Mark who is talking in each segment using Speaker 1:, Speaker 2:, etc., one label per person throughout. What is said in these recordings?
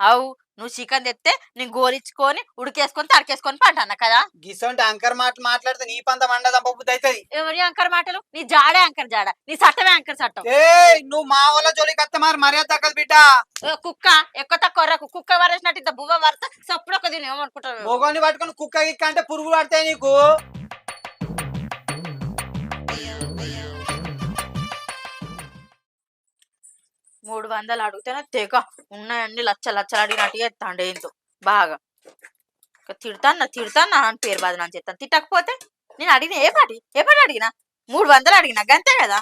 Speaker 1: అవు నువ్వు చికెన్ తెస్తే నేను గోరించుకొని ఉడికేసుకొని తడికేసుకొని పంటాను కదా?
Speaker 2: గిసంటి అంకర్ మాటలు మాట్లాడితే నీ పంత బుద్ధి అవుతుంది
Speaker 1: ఎవరి అంకర్ మాటలు? నీ జాడే అంకర్ జాడ. నీ సట్టమే అంకర్ సట్టం
Speaker 2: ఏ నువ్వు మా వల్ల జోలికి వస్తే మరి మర్యాద తగ్గదు బిడ్డ.
Speaker 1: కుక్క ఎక్కువ తక్కువ రకు కుక్క వరేసినట్టు ఇంత బువ్వ వరత సప్పుడు ఒక దీని ఏమనుకుంటారు?
Speaker 2: మొగోని పట్టుకొని కుక్క గిక్క అంటే పురుగులు పడతాయి నీకు.
Speaker 1: వందలు అడిగితేనే తెగ ఉన్నాయన్ని లచ్చ లచ్చలు అడిగినట్టుగా ఎత్తాండి ఏంతో బాగా. ఇక తిడతాన్నా అని పేరు బాధ అని చెప్తాను తిట్టకపోతే నేను అడిగిన ఏ పాటి? ఏ పాటి అడిగినా? మూడు వందలు అడిగినా? గంతే కదా?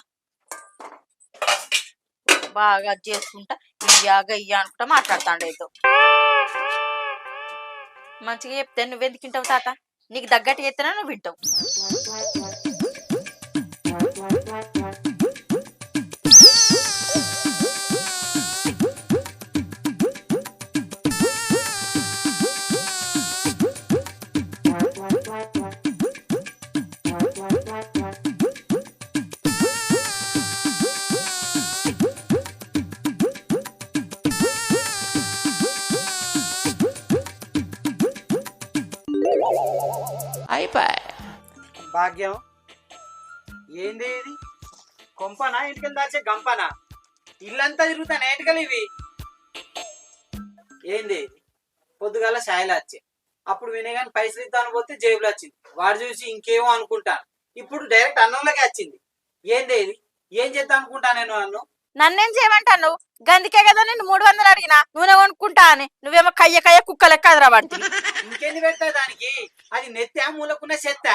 Speaker 1: బాగా అది చేసుకుంటా ఇయ్యాగా ఇయ్యా అనుకుంటా మాట్లాడతాండు ఏదో. మంచిగా చెప్తే నువ్వెందుకు వింటావు తాత? నీకు తగ్గట్టు చెప్తేనే నువ్వు వింటావు
Speaker 2: భాగ్యం. ఏంది ఇది? కొంపనా? ఇంటికి దాచే గంపనా? ఇల్లంతా తిరుగుతాను? ఏంటికలు ఇవి? ఏంది పొద్దుగాల సాయలు వచ్చే అప్పుడు వినగాని పైసలు ఇద్దాను పోతే జేబులో వచ్చింది. వాడు చూసి ఇంకేమో అనుకుంటాను. ఇప్పుడు డైరెక్ట్ అన్నంలోకి వచ్చింది. ఏంది ఇది? ఏం చేద్దాం అనుకుంటా నేను నన్ను
Speaker 1: నన్నేం చేయమంటావు నువ్వు గందుకే కదా నేను మూడు వందలు అడిగినా? నూనె కొనుక్కుంటా అని. నువ్వేమో కయ్య కయ్య కుక్క లెక్క
Speaker 2: దానికి? అది నెత్తా మూలకున్న చెత్త.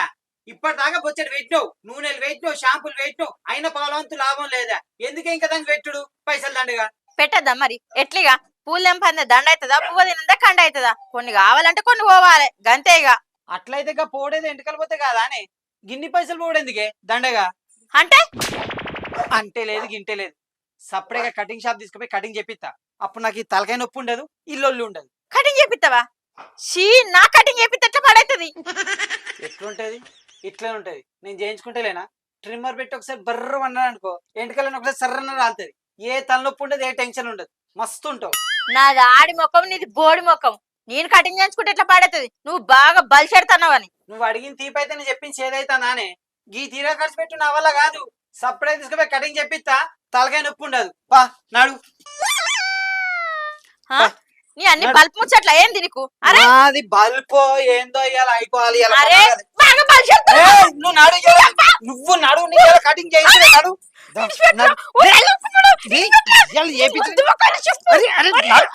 Speaker 2: ఇప్పటిదాకా బొచ్చడు పెట్టినావు. నూనెలు పెట్టినావు షాంపూలు పెట్టినావు. అయిన పాలవంతు లాభం లేదా? ఎందుకే ఇంకా దానికి పెట్టుడు? పైసలు దండగా.
Speaker 1: పెట్టద్దా మరి? ఎట్లిగా? పూలు తెంపందే దండ అవుతుందా పువ్వు తినందా కండ అవుతుందా కొన్ని కావాలంటే కొన్ని పోవాలి. గంతే ఇక
Speaker 2: అట్లయితే ఇక పోడేది ఎంటకలు పోతే కాదా అని? గిన్ని పైసలు పోడేందుకే? దండగా.
Speaker 1: అంటే?
Speaker 2: అంటే లేదు గింటే లేదు. సపరేట్గా కటింగ్ షాప్ తీసుకుపోయి కటింగ్ చెప్పిస్తా అప్పుడు నాకు ఈ తలకాయ నొప్పి ఉండదు ఇల్లొల్లి ఉండదు.
Speaker 1: కటింగ్ చేపిస్తావా షీ నా కటింగ్ చేపిస్తే ఎట్లా పడవుతుంది
Speaker 2: ఎట్లుంటది? ఇట్లే ఉంటది. నేను చేయించుకుంటేలేనా ట్రిమ్మర్ పెట్టి ఒకసారి బర్ర అన్నాను అనుకో ఎంటకలను ఒకసారి సర్రన రాలుతుంది. ఏ తలనొప్పి ఉండదు ఏ టెన్షన్ ఉండదు. మస్తు ఉంటావు.
Speaker 1: నాది ఆడి ముఖం నీది బోడి ముఖం. నేను కటింగ్ చేయించుకుంటే ఎట్లా పడవుతుంది నువ్వు బాగా బలిచెడతావు అని.
Speaker 2: నువ్వు అడిగిన తీపి అయితే నేను చెప్పింది ఏదైతే నానే గీ తీరా ఖర్చు పెట్టు నా వల్ల కాదు. సపరేట్ తీసుకుపోయి కటింగ్ చెప్పిస్తా తలకాయ నొప్పి ఉండదు. పా నాడు.
Speaker 1: నీ అన్ని బల్బ్ ముచ్చట్ల ఏంది నీకు? అరే!
Speaker 2: అది బల్పో ఏందో ఇవాళ అయిపోవాలి
Speaker 1: అరే. బాగా
Speaker 2: నువ్వు నడు. నువ్వు నడు ఇవాళ కటింగ్ చేయించలే నడు. అరే, అరే, నడు.